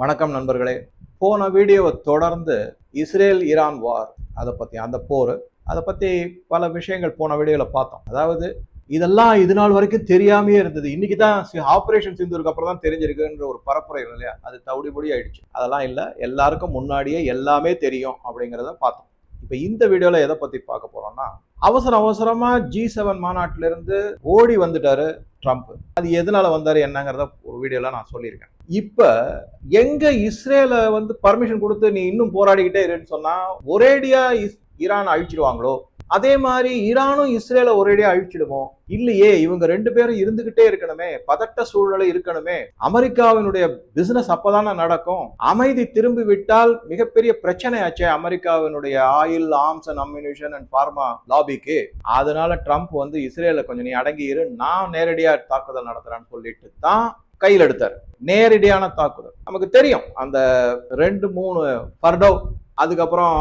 வணக்கம் நண்பர்களே. போன வீடியோவை தொடர்ந்து இஸ்ரேல் ஈரான் வார் அதை பற்றி அந்த போர் அதை பற்றி பல விஷயங்கள் போன வீடியோவில் பார்த்தோம். அதாவது இதெல்லாம் இது நாள் வரைக்கும் தெரியாமையே இருந்தது. இன்னைக்கு தான் ஆப்ரேஷன் சிந்தூருக்கு அப்புறம் தான் தெரிஞ்சிருக்குன்ற ஒரு பரப்புரை இல்லையா? அது தவிடுபடி ஆயிடுச்சு. அதெல்லாம் இல்லை எல்லாருக்கும் முன்னாடியே எல்லாமே தெரியும் அப்படிங்கிறத பார்த்தோம். இப்போ இந்த வீடியோவில் எதை பற்றி பார்க்க போகிறோம்னா அவசர அவசரமாக ஜி செவன் மாநாட்டிலேருந்து ஓடி வந்துட்டாரு ட்ரம்ப். அது எதனால் வந்தார் என்னங்கிறத ஒரு வீடியோவில் நான் சொல்லியிருக்கேன். இப்போ எங்கே இஸ்ரேலை வந்து பர்மிஷன் கொடுத்து நீ இன்னும் போராடிக்கிட்டே இருன்னு சொன்னால் ஒரேடியாக இஸ்- ஈரான் அழிச்சிடுவாங்களோ? அதே மாதிரி ஈரானும் இஸ்ரேலை ஒரேடியாக அழிச்சிடுமோ? இல்லையே இவங்க ரெண்டு பேரும் இருந்துகிட்டே இருக்கணுமே பதட்ட சூழ்நிலை இருக்கணுமே. அமெரிக்காவினுடைய பிசினஸ் அப்பதானே நடக்கும். அமைதி திரும்பி விட்டால் மிகப்பெரிய பிரச்சனை ஆச்சே அமெரிக்காவினுடைய oil arms and ammunition and pharma லாபிக்கு அதனால ட்ரம்ப் வந்து இஸ்ரேல கொஞ்சம் நீ அடங்கி இரு நான் நேரடியா தாக்குதல் நடத்துறேன்னு சொல்லிட்டு தான் கையில் எடுத்தார். நேரடியான தாக்குதல். நமக்கு தெரியும் அந்த ரெண்டு மூணு ஃபர்டோ அதுக்கப்புறம்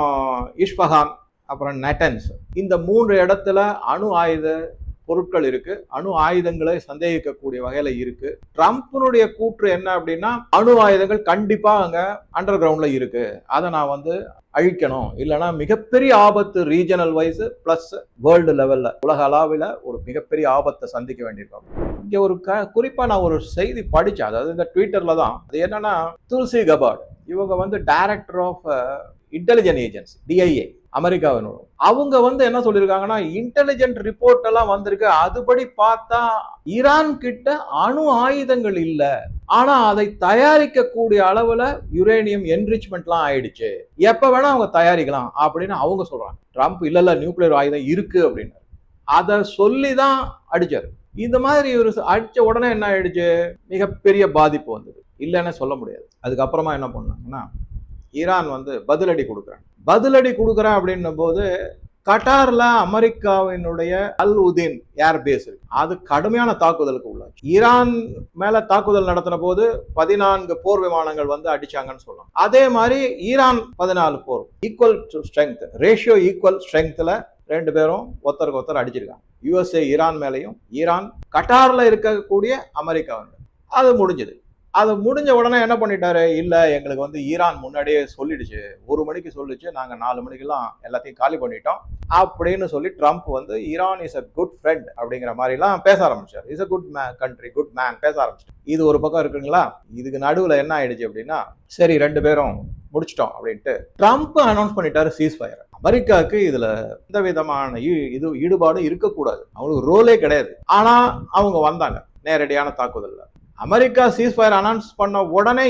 இஷ்பஹான் அப்புறம் நெட்டன்ஸ். இந்த மூன்று இடத்துல அணு ஆயுத பொருட்கள் இருக்கு. அணு ஆயுதங்களை சந்தேகிக்கக்கூடிய வகையில இருக்கு. ட்ரம்ப்னுடைய கூற்று என்ன அப்படின்னா அணு ஆயுதங்கள் கண்டிப்பா அங்க அண்டர் கிரவுண்ட்ல இருக்கு. அதை நான் வந்து அழிக்கணும். இல்லைன்னா மிகப்பெரிய ஆபத்து ரீஜனல் வைஸ் பிளஸ் வேர்ல்டு லெவல்ல உலக அளவில் ஒரு மிகப்பெரிய ஆபத்தை சந்திக்க வேண்டியிருக்கோம். இங்கே ஒரு க குறிப்பாக நான் ஒரு செய்தி படித்தேன் அதாவது இந்த ட்விட்டரில் தான். அது என்னன்னா துல்சி கபாட் இவங்க வந்து director of intelligent agency DIA அமெரிக்காவினோட அவங்க வந்து என்ன சொல்லியிருக்காங்கன்னா இன்டெலிஜென்ட் ரிப்போர்ட் எல்லாம் வந்திருக்கு. அதுபடி பார்த்தா ஈரான் கிட்ட அணு ஆயுதங்கள் இல்லை. ஆனா அதை தயாரிக்கக்கூடிய அளவுல யுரேனியம் என்ரிச்மெண்ட்லாம் ஆயிடுச்சு. எப்ப வேணா அவங்க தயாரிக்கலாம் அப்படின்னு அவங்க சொல்றாங்க. ட்ரம்ப் இல்ல இல்ல நியூக்ளியர் ஆயுதம் இருக்கு அப்படின்னு. அதை சொல்லி தான் அடிச்சாரு. இந்த மாதிரி ஒரு அடிச்ச உடனே என்ன ஆயிடுச்சு? மிகப்பெரிய பாதிப்பு வந்தது. இல்லைன்னு சொல்ல முடியாது. அதுக்கப்புறமா என்ன பண்ணாங்கன்னா ஈரான் வந்து பதிலடி கொடுக்குறாங்க. பதிலடி கொடுக்குறேன் அப்படின்னும் போது கட்டாரில் அமெரிக்காவினுடைய அல் உதீன் ஏர்பேஸ் இருக்கு. அது கடுமையான தாக்குதலுக்கு உள்ளாச்சு. ஈரான் மேல தாக்குதல் நடத்தின போது பதினான்கு போர் விமானங்கள் வந்து அடிச்சாங்கன்னு சொல்லலாம். அதே மாதிரி ஈரான் பதினாலு போர் ஈக்குவல் ஸ்ட்ரென்த் ரேஷியோ ஈக்குவல் ஸ்ட்ரென்த்ல ரெண்டு பேரும் ஒருத்தருக்கு ஒருத்தர் அடிச்சிருக்காங்க. யுஎஸ்ஏ ஈரான் மேலையும் ஈரான் கட்டாரில் இருக்கக்கூடிய அமெரிக்காவின் அது முடிஞ்சது. அது முடிஞ்ச உடனே என்ன பண்ணிட்டாரு? இல்லை எங்களுக்கு வந்து ஈரான் முன்னாடியே சொல்லிடுச்சு. ஒரு மணிக்கு சொல்லிச்சு நாங்கள் நாலு மணிக்கெல்லாம் எல்லாத்தையும் காலி பண்ணிட்டோம். அப்படின்னு சொல்லி ட்ரம்ப் வந்து Iran is a good friend அப்படிங்கிற மாதிரிலாம் பேச ஆரம்பிச்சார். Is a good may country good man பேச ஆரம்பிச்சார். இது ஒரு பக்கம் இருக்குங்களா? இதுக்கு நடுவில் என்ன ஆயிடுச்சு அப்படின்னா சரி ரெண்டு பேரும் முடிச்சிட்டோம் அப்படின்ட்டு ட்ரம்ப் அனௌன்ஸ் பண்ணிட்டாரு சீஸ் ஃபயர் அமெரிக்காவுக்கு இதுல எந்த விதமான ஈ- இது ஈடுபாடு இருக்கக்கூடாது. அவங்களுக்கு ரோலே கிடையாது. ஆனா அவங்க வந்தாங்க நேரடியான தாக்குதல்ல. அமெரிக்கா சீஸ்ஃபயர் அனௌன்ஸ் பண்ண உடனே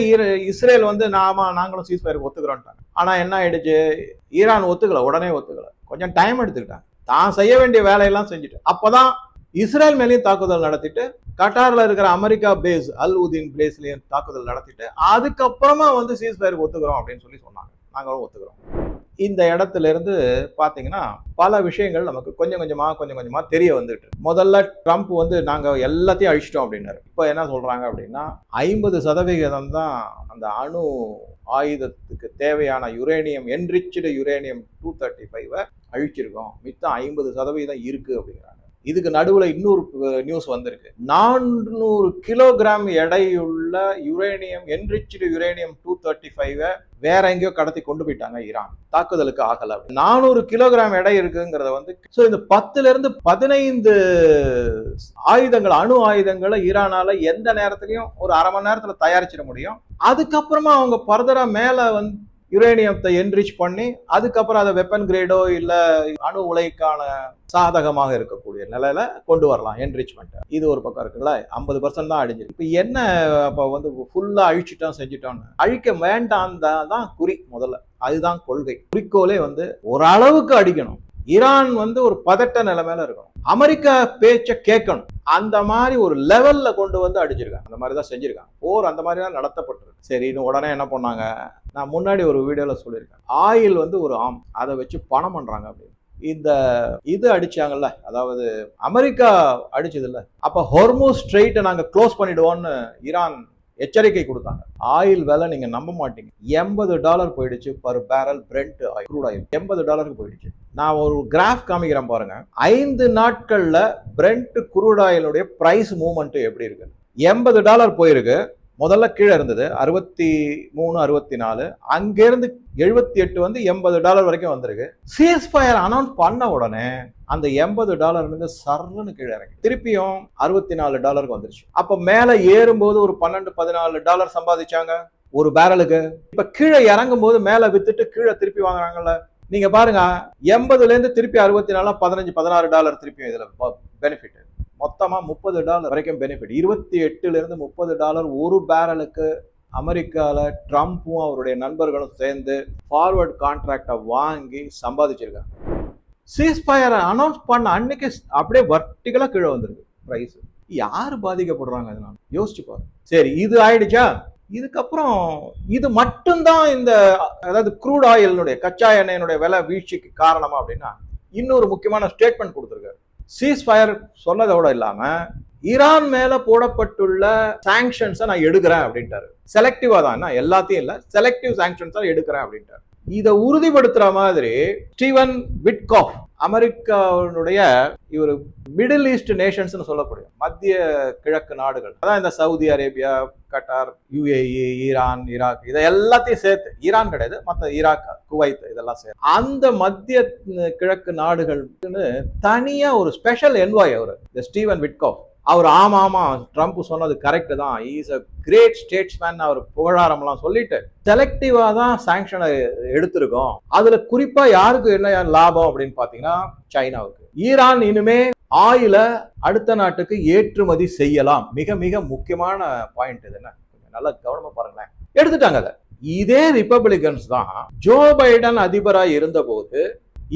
இஸ்ரேல் வந்து நாம நாங்களும் சீஸ்ஃபயருக்கு ஒத்துக்கிறோன்ட்டாங்க. ஆனால் என்ன ஆயிடுச்சு? ஈரான் ஒத்துக்கல உடனே ஒத்துக்கல. கொஞ்சம் டைம் எடுத்துக்கிட்டாங்க. தான் செய்ய வேண்டிய வேலையெல்லாம் செஞ்சுட்டு. அப்போதான் இஸ்ரேல் மேலேயும் தாக்குதல் நடத்திட்டு கட்டாரில் இருக்கிற அமெரிக்கா பேஸ் அல் உதீன் பிளேஸ்லேயும் தாக்குதல் நடத்திட்டு அதுக்கப்புறமா வந்து சீஸ்ஃபயருக்கு ஒத்துக்கிறோம் அப்படின்னு சொல்லி சொன்னாங்க. நாங்களும் ஒத்துக்கிறோம். இந்த இடத்துல இருந்து பார்த்தீங்கன்னா பல விஷயங்கள் நமக்கு கொஞ்சம் கொஞ்சமாக கொஞ்சம் கொஞ்சமாக தெரிய வந்துட்டு முதல்ல ட்ரம்ப் வந்து நாங்கள் எல்லாத்தையும் அழிச்சிட்டோம் அப்படின்னாரு. இப்போ என்ன சொல்கிறாங்க அப்படின்னா ஐம்பது சதவிகிதம் தான் அந்த அணு ஆயுதத்துக்கு தேவையான uranium enrich uranium two thirty ஃபைவை அழிச்சிருக்கோம். மித்தம் ஐம்பது சதவீதம் இருக்குது அப்படிங்கிறாங்க. இதுக்கு நடுவில் இன்னொரு நியூஸ் வந்திருக்கு. நானூறு கிலோகிராம் எடையுள்ள uranium enrich uranium two thirty ஃபைவை வேற எங்கேயோ கடத்தி கொண்டு போயிட்டாங்க ஈரான். தாக்குதலுக்கு ஆகல நானூறு கிலோகிராம் எடை இருக்குங்கிறத வந்து ஸோ இந்த பத்துல இருந்து பதினைந்து ஆயுதங்கள் அணு ஆயுதங்களை ஈரானால எந்த நேரத்துலையும் ஒரு அரை மணி நேரத்துல தயாரிச்சிட முடியும். அதுக்கப்புறமா அவங்க ஃபர்தரா மேல வந்து யுரேனியத்தை என்ரிச் பண்ணி அதுக்கப்புறம் அதை வெப்பன் கிரேடோ இல்லை அணு உலைக்கான சாதகமாக இருக்கக்கூடிய நிலையில கொண்டு வரலாம் என்ரிச்மெண்ட் இது ஒரு பக்கம் இருக்குல்ல ஐம்பது பர்சன்ட் தான் அழிஞ்சது இப்போ என்ன இப்போ வந்து ஃபுல்லாக அழிச்சிட்டோம் செஞ்சுட்டோம்னு? அழிக்க வேண்டாம் தான் குறி முதல்ல. அதுதான் கொள்கை. குறிக்கோளே வந்து ஓரளவுக்கு அடிக்கணும். ஈரான் வந்து ஒரு பதட்ட நிலைமையில இருக்கணும். அமெரிக்கா பேச்சை கேட்கணும். அந்த மாதிரி ஒரு லெவல்ல கொண்டு வந்து அடிச்சிருக்காங்க. அந்த மாதிரி தான் செஞ்சிருக்காங்க. போர் அந்த மாதிரி தான் நடத்தப்பட்டிருக்கு. சரி இன்னும் உடனே என்ன பண்ணாங்க? நான் முன்னாடி ஒரு வீடியோவில் சொல்லியிருக்கேன். ஆயில் வந்து ஒரு ஆம். அதை வச்சு பணம் பண்ணுறாங்க அப்படின்னு. இந்த இது அடிச்சாங்கல்ல அதாவது அமெரிக்கா அடிச்சது அப்போ அப்ப ஹொர்மோஸ் ஸ்ட்ரெயிட்டை நாங்கள் க்ளோஸ் பண்ணிடுவோம்னு ஈரான் எச்சரிக்கை கொடுத்தாங்க. ஆயில் விலை நீங்க நம்ப மாட்டீங்க. எண்பது டாலர் போயிடுச்சு per barrel brent oil crude oil எண்பது டாலருக்கு போயிடுச்சு. நான் ஒரு கிராஃப் காமிக்கிறேன் பாருங்க. ஐந்து நாட்கள்ல பிரெண்ட் குரூட் ஆயிலுடைய பிரைஸ் மூவ்மெண்ட் எப்படி இருக்கு? எண்பது டாலர் போயிருக்கு. முதல்ல கீழே இருந்தது அறுபத்தி மூணு அறுபத்தி நாலு அங்கேருந்து எழுபத்தி எட்டு வந்து எண்பது டாலர் வரைக்கும் வந்திருக்கு. சீஸ் ஃபயர் அனௌன்ஸ் பண்ண உடனே அந்த எண்பது டாலர் இருந்து சர்ன்னு கீழே இறங்கி திருப்பியும் அறுபத்தி நாலு டாலருக்கு வந்துருச்சு. அப்போ மேலே ஏறும்போது ஒரு பன்னெண்டு பதினாலு டாலர் சம்பாதிச்சாங்க ஒரு பேரலுக்கு இப்போ கீழே இறங்கும் போது மேலே வித்துட்டு கீழே திருப்பி வாங்குறாங்கல்ல நீங்க பாருங்க எண்பதுலேருந்து திருப்பி அறுபத்தி நாலா பதினஞ்சு பதினாறு டாலர் திருப்பியும் இதில் பெனிஃபிட் மொத்தமாக முப்பது டாலர் வரைக்கும் பெனிஃபிட் இருபத்தி எட்டுலேருந்து முப்பது டாலர் ஒரு பேரலுக்கு அமெரிக்காவில் ட்ரம்ப்பும் அவருடைய நண்பர்களும் சேர்ந்து ஃபார்வர்ட் கான்ட்ராக்டை வாங்கி சம்பாதிச்சிருக்காங்க. சீஸ்ஃபயரை அனௌன்ஸ் பண்ண அன்னைக்கு அப்படியே வர்டிகலா கீழே வந்துருக்கு ப்ரைஸ் யார் பாதிக்கப்படுறாங்க அதனால? யோசிச்சு பாரு. சரி இது ஆயிடுச்சா? இதுக்கப்புறம் இது மட்டும்தான் இந்த அதாவது க்ரூட் ஆயிலினுடைய கச்சா எண்ணெயினுடைய விலை வீழ்ச்சிக்கு காரணமா அப்படின்னா இன்னொரு முக்கியமான ஸ்டேட்மெண்ட் கொடுத்துருக்காரு. சீஸ்ஃபயர் சொன்னதோட இல்லாமல் ஈரான் மேலே போடப்பட்டுள்ள சாங்ஷன்ஸை நான் எடுக்கிறேன் அப்படின்ட்டாரு. செலக்டிவாக தான் நான் எல்லாத்தையும் இல்லை. செலக்டிவ் சாங்ஷன்ஸாக எடுக்கிறேன் அப்படின்ட்டாரு. இதை உறுதிப்படுத்துற மாதிரி ஸ்டீவன் விட்காஃப் அமெரிக்காவுடைய இவர் மிடில் ஈஸ்ட் நேஷன்ஸ்னு சொல்லக்கூடிய மத்திய கிழக்கு நாடுகள். அதான் இந்த Saudi Arabia Qatar UAE Iran Iraq இதை எல்லாத்தையும் சேர்த்து ஈரான் கிடையாது மற்ற ஈராக் குவைத் இதெல்லாம் சேர்த்து. அந்த மத்திய கிழக்கு நாடுகளுக்குன்னு தனியாக ஒரு ஸ்பெஷல் என்வாய் அவர் இந்த ஸ்டீவன் விட்காஃப். அவர் ஆமாம் ஆமாம் ட்ரம்ப் சொன்னது கரெக்டு தான். இஸ் அ கிரேட் ஸ்டேட்ஸ்மேன் அவர் புகழாரம்லாம் சொல்லிட்டு செலக்டிவாக தான் சாங்ஷனை எடுத்திருக்கோம். அதில் குறிப்பாக யாருக்கு என்ன லாபம் அப்படின்னு பார்த்தீங்கன்னா சைனாவுக்கு. ஈரான் இனிமே ஆயில அடுத்த நாட்டுக்கு ஏற்றுமதி செய்யலாம். மிக மிக முக்கியமான பாயிண்ட் இது என்ன? கொஞ்சம் நல்லா கவனமாக பாருங்களேன். எடுத்துட்டாங்க அதை. இதே ரிப்பப்ளிகன்ஸ் தான். ஜோ பைடன் அதிபராக இருந்தபோது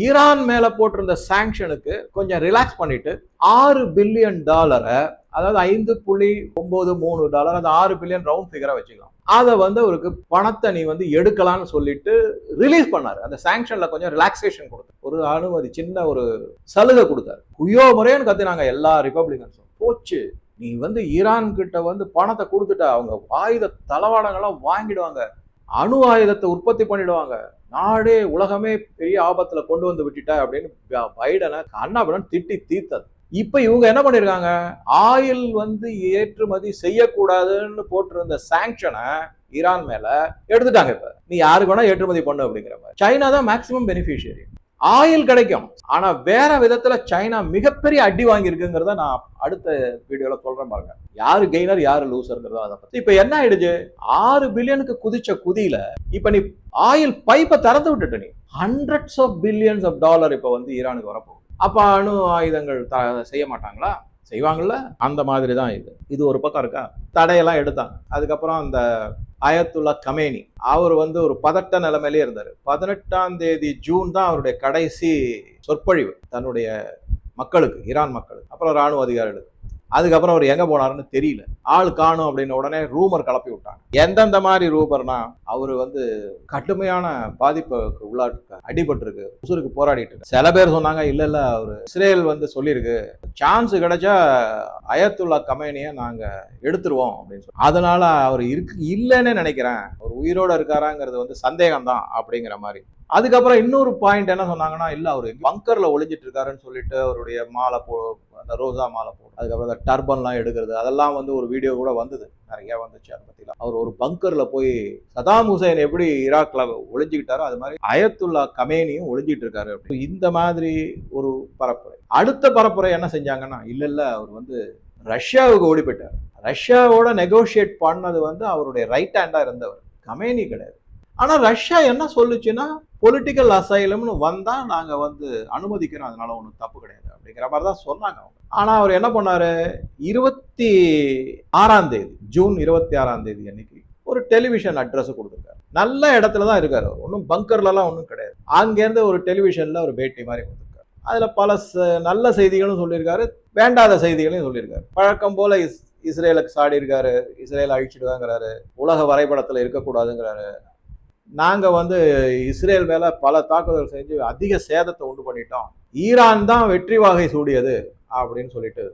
ஈரான் மேலே போட்டிருந்த சாங்ஷனுக்கு கொஞ்சம் ரிலாக்ஸ் பண்ணிட்டு ஆறு பில்லியன் டாலரை அதாவது ஐந்து புள்ளி ஒன்பது மூணு டாலர் அந்த ஆறு பில்லியன் ரவுண்ட் ஃபிகரை வச்சுக்கலாம். அதை வந்து அவருக்கு பணத்தை நீ வந்து எடுக்கலாம்னு சொல்லிட்டு ரிலீஸ் பண்ணார். அந்த சாங்ஷனில் கொஞ்சம் ரிலாக்ஸேஷன் கொடுத்தார். ஒரு அனுமதி சின்ன ஒரு சலுகை கொடுத்தாரு. குயோ முறையன்னு கத்துனாங்க எல்லா ரிப்பப்ளிகன்ஸும் போச்சு. நீ வந்து ஈரான் கிட்ட வந்து பணத்தை கொடுத்துட்ட அவங்க ஆயுத தளவாடங்கள்லாம் வாங்கிடுவாங்க. அணு ஆயுதத்தை உற்பத்தி பண்ணிடுவாங்க. நாடே உலகமே பெரிய ஆபத்தில் கொண்டு வந்து விட்டுட்டா அப்படின்னு பைடனை கண்ணாபுடன் திட்டி தீர்த்தது. இப்போ இவங்க என்ன பண்ணியிருக்காங்க ஆயில் வந்து ஏற்றுமதி செய்யக்கூடாதுன்னு போட்டிருந்த சாங்ஷனை ஈரான் மேல எடுத்துட்டாங்க இப்ப. நீ யாருக்கு வேணா ஏற்றுமதி பண்ணு அப்படிங்கிற மாதிரி. சைனா தான் மேக்சிமம் பெனிஃபிஷியரி ஆயில் கிடைக்கும். ஆனா வேற விதத்துல சைனா மிகப்பெரிய அடி வாங்கியிருக்குங்கிறத நான் அடுத்த வீடியோல சொல்றேன் பாருங்க. யாரு கெய்னர் யாரு லூசருங்கிறத அதை பத்தி. இப்ப என்ன ஆயிடுச்சு? ஆறு பில்லியனுக்கு குதிச்ச குதியில இப்ப நீ ஆயில் பைப்பை திறந்து விட்டுட்ட நீ. Hundreds of billions of dollar இப்ப வந்து ஈரானுக்கு வரப்போகுது. அப்ப அணு ஆயுதங்கள் த- செய்ய மாட்டாங்களா? செய்வாங்கல்ல? அந்த மாதிரி தான் இது. இது ஒரு பக்கம் இருக்கா? தடையெல்லாம் எடுத்தாங்க அதுக்கப்புறம் அந்த அயத்துல்லா கமேனி. அவர் வந்து ஒரு பதட்ட நிலைமையிலே இருந்தார். பதினெட்டாம் தேதி ஜூன் தான் அவருடைய கடைசி சொற்பொழிவு தன்னுடைய மக்களுக்கு ஈரான் மக்களுக்கு. அப்புறம் ராணுவ அதிகாரிகளுக்கு. அதுக்கப்புறம் அவர் எங்க போனாருன்னு தெரியல. ஆள் காணும் அப்படின்னு உடனே ரூமர் கிளப்பி விட்டாங்க. எந்தெந்த மாதிரி ரூமர்னா அவர் வந்து கடுமையான பாதிப்புக்கு உள்ளாட்டு அடிபட்டிருக்கு உசுருக்கு போராடிட்டு. இருக்கு சில பேர் சொன்னாங்க இல்ல இல்ல அவர் இஸ்ரேல் வந்து சொல்லியிருக்கு. சான்ஸ் கிடைச்சா அயத்துல்லா கமேனியை நாங்க எடுத்துருவோம் அப்படின்னு சொல்லி அதனால அவர் இருக்கு இல்லைன்னு நினைக்கிறேன். அவர் உயிரோட இருக்காராங்கிறது வந்து சந்தேகம் தான் அப்படிங்கிற மாதிரி. அதுக்கப்புறம் இன்னொரு பாயிண்ட் என்ன சொன்னாங்கன்னா இல்ல அவர் பங்கர்ல ஒளிஞ்சிட்டு இருக்காருன்னு சொல்லிட்டு அவருடைய மாலை போ அந்த ரோசா மாலை போடும். அதுக்கப்புறம் அந்த டர்பன்லாம் எடுக்கிறது. அதெல்லாம் வந்து ஒரு வீடியோ கூட வந்தது. நிறைய வந்துச்சு அதை பத்திலாம். அவர் ஒரு பங்கர்ல போய் சதாம் ஹுசைன் எப்படி ஈராக்ல ஒளிஞ்சுக்கிட்டாரோ அது மாதிரி அயத்துல்லா கமேனியும் ஒளிஞ்சிட்டு இருக்காரு அப்படி இந்த மாதிரி ஒரு பரப்புரை. அடுத்த பரப்புரை என்ன செஞ்சாங்கன்னா இல்ல இல்ல அவர் வந்து ரஷ்யாவுக்கு ஓடி போயிட்டார் ரஷ்யாவோட நெகோஷியேட் பண்ணது வந்து அவருடைய ரைட் ஹேண்டா இருந்தவர். கமேனி கிடையாது. ஆனா ரஷ்யா என்ன சொல்லுச்சுன்னா பொலிட்டிக்கல் அசைலம்னு வந்தா நாங்க வந்து அனுமதிக்கிறோம். அதனால ஒன்றும் தப்பு கிடையாது. அப்படிங்கிற மாதிரி தான் சொன்னாங்க அவங்க. ஆனா அவர் என்ன பண்ணாரு? இருபத்தி ஆறாம் தேதி ஜூன் இருபத்தி ஆறாம் தேதி அன்னைக்கு ஒரு டெலிவிஷன் அட்ரஸ் கொடுத்துருக்காரு. நல்ல இடத்துல தான் இருக்காரு அவர். ஒன்றும் பங்கர்லலாம் ஒன்றும் கிடையாது. அங்கேருந்து ஒரு டெலிவிஷன்ல ஒரு பேட்டி மாதிரி கொடுத்துருக்காரு. அதுல பல நல்ல செய்திகளும் சொல்லியிருக்காரு வேண்டாத செய்திகளையும் சொல்லியிருக்காரு. பழக்கம் போல இஸ் இஸ்ரேலுக்கு சாடி இருக்காரு இஸ்ரேல் அழிச்சிடுவாங்கிறாரு உலக வரைபடத்துல இருக்கக்கூடாதுங்கிறாரு. நாங்கள் வந்து இஸ்ரேல் மேலே பல தாக்குதல் செஞ்சு அதிக சேதத்தை உண்டு பண்ணிட்டோம். ஈரான் தான் வெற்றி வாகை சூடியது அப்படின்னு சொல்லிட்டு.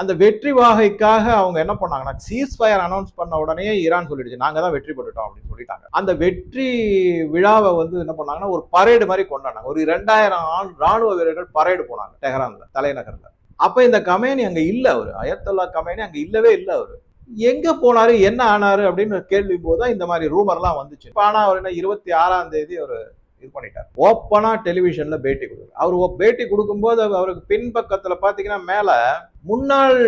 அந்த வெற்றி வாகைக்காக அவங்க என்ன பண்ணாங்கன்னா சீஸ் ஃபயர் அனௌன்ஸ் பண்ண உடனே ஈரான் சொல்லிடுச்சு நாங்கள் தான் வெற்றி பெற்றுட்டோம் அப்படின்னு சொல்லிட்டாங்க. அந்த வெற்றி விழாவை வந்து என்ன பண்ணாங்கன்னா ஒரு பரேடு மாதிரி கொண்டாடினாங்க. ஒரு ரெண்டாயிரம் ஆண் ராணுவ வீரர்கள் பரேடு போனாங்க டெஹரானில் தலைநகரில். அப்போ இந்த கமேனி அங்கே இல்லை அவர். அயத்தல்லா கமேனி அங்கே இல்லவே இல்லை அவர். எங்க போனாரு என்ன ஆனாரு அப்படின்னு கேள்வி போது இந்த மாதிரி ரூமர்லாம் வந்துச்சு. இப்போ ஆனா அவர் என்ன இருபத்தி ஆறாம் தேதி அவர் இது பண்ணிட்டார். ஓப்பனா டெலிவிஷன்ல பேட்டி கொடுக்குறாரு. அவர் பேட்டி கொடுக்கும்போது அவருக்கு பின்பக்கத்துல பாத்தீங்கன்னா மேல முன்னாள்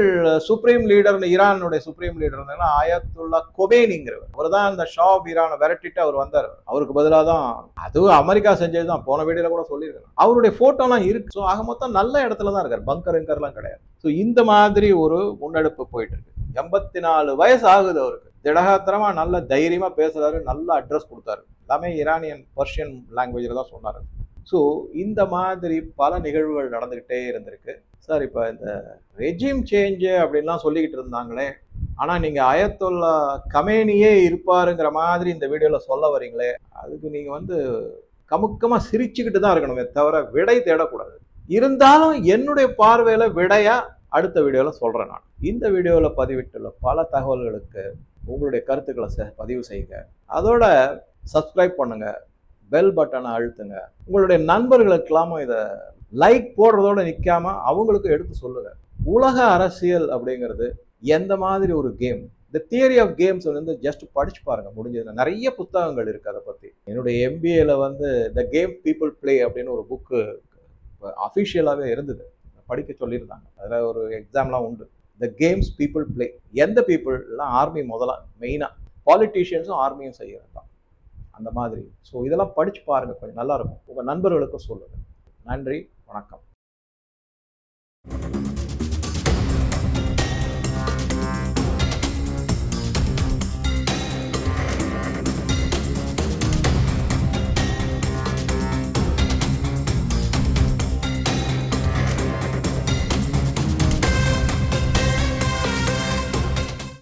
சுப்ரீம் லீடர் ஈரானுடைய சுப்ரீம் லீடர் இருந்தாங்கன்னா ஆயத்துல்லா கொபேனிங்கிறவர். அவர் தான் அந்த ஷா ஈரானை விரட்டிட்டு அவர் வந்தார். அவருக்கு பதிலாக தான் அதுவும் அமெரிக்கா செஞ்சது தான். போன வீடியோல கூட சொல்லியிருக்காங்க அவருடைய போட்டோலாம் இருக்கு. ஸோ ஆக மொத்தம் நல்ல இடத்துல தான் இருக்கார். பங்கர் இங்கர்லாம் கிடையாது. ஸோ இந்த மாதிரி ஒரு முன்னெடுப்பு போயிட்டு இருக்கு. எண்பத்தி நாலு வயசு ஆகுது அவருக்கு. திடகாத்திரமா நல்ல தைரியமா பேசுறாரு நல்ல அட்ரஸ் கொடுத்தாரு. எல்லாமே ஈரானியன் பர்ஷியன் லாங்குவேஜில் தான் சொன்னார். ஸோ இந்த மாதிரி பல நிகழ்வுகள் நடந்துக்கிட்டே இருந்திருக்கு. சார் இப்போ இந்த ரெஜிம் சேஞ்சு அப்படின்லாம் சொல்லிக்கிட்டு இருந்தாங்களே ஆனால் நீங்கள் அயத்துல்லா கமேனியே இருப்பாருங்கிற மாதிரி இந்த வீடியோவில் சொல்ல வரீங்களே அதுக்கு நீங்கள் வந்து கமுக்கமாக சிரிச்சுக்கிட்டு தான் இருக்கணுமே தவிர விடை தேடக்கூடாது. இருந்தாலும் என்னுடைய பார்வையில் விடையாக அடுத்த வீடியோவில் சொல்கிறேன் நான். இந்த வீடியோவில் பதிவிட்டுள்ள பல தகவல்களுக்கு உங்களுடைய கருத்துக்களை பதிவு செய்யுங்க. அதோட சப்ஸ்கிரைப் பண்ணுங்க. பெல் பட்டனை அழுத்துங்க. உங்களுடைய நண்பர்களுக்கெல்லாமும் இதை லைக் போடுறதோட நிற்காம அவங்களுக்கும் எடுத்து சொல்லுங்க. உலக அரசியல் அப்படிங்கிறது எந்த மாதிரி ஒரு கேம் இந்த தியரி ஆஃப் கேம்ஸ் வந்து ஜஸ்ட் படிச்சு பாருங்க. முடிஞ்சது நிறைய புத்தகங்கள் இருக்கு அதை பத்தி. என்னுடைய எம்பிஏல வந்து த கேம் பீப்புள் ப்ளே அப்படின்னு ஒரு புக்கு அஃபிஷியலாகவே இருந்தது. படிக்க சொல்லியிருந்தாங்க. அதில் ஒரு எக்ஸாம்லாம் உண்டு. த கேம்ஸ் பீப்புள் ப்ளே எந்த பீப்புள்லாம் ஆர்மி முதல்ல மெயினாக பாலிட்டிஷியன்ஸும் ஆர்மியும் செய்கிறது தான். அந்த மாதிரி. ஸோ இதெல்லாம் படித்து பாருங்கள் கொஞ்சம் நல்லா இருக்கும். உங்கள் நண்பர்களுக்கும் சொல்லுங்கள் நன்றி. வணக்கம்.